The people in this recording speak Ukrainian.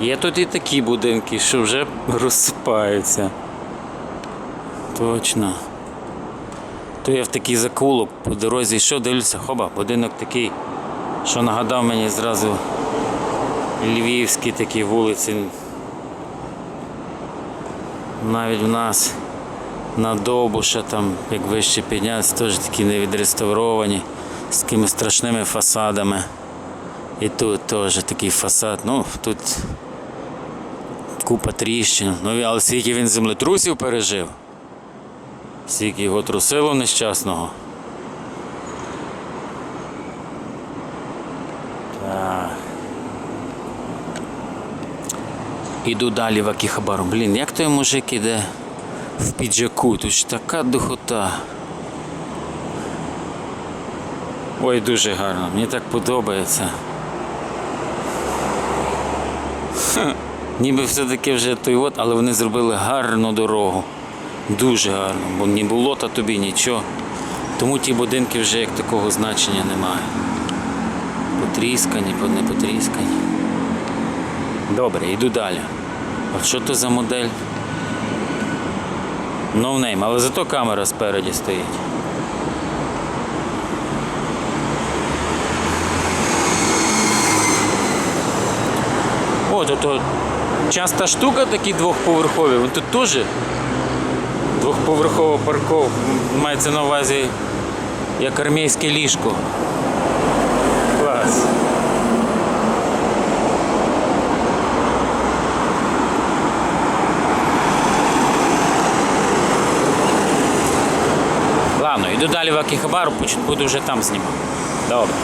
Є тут і такі будинки, що вже розсипаються. Точно. То я в такий закулок по дорозі йшов, дивлюся, хоба, будинок такий, що нагадав мені зразу львівські такі вулиці. Навіть в нас на Довбуша, там, як вище піднятися, теж такі невідреставровані, з такими страшними фасадами. І тут теж такий фасад. Ну, тут купа тріщин. Ну, але скільки він землетрусів пережив, скільки його трусило нещасного. Так. Іду далі в Акіхабару. Блін, як той мужик іде в піджаку? Тут ж така духота. Ой, дуже гарно, мені так подобається. Ха, Ніби все-таки вже той от, але вони зробили гарну дорогу. Дуже гарно, бо ні було та тобі нічого. Тому ті будинки вже як такого значення немає. Потріскані, не потріскані. Добре, йду далі. А що то за модель? No name, але зато камера спереді стоїть. О, то, то часта штука такі двохповерхові. Тут теж двохповерхова парковка. Мається на увазі як армійське ліжко. Клас. Ладно, йду далі в Акіхабару, буду вже там знімати. Добре.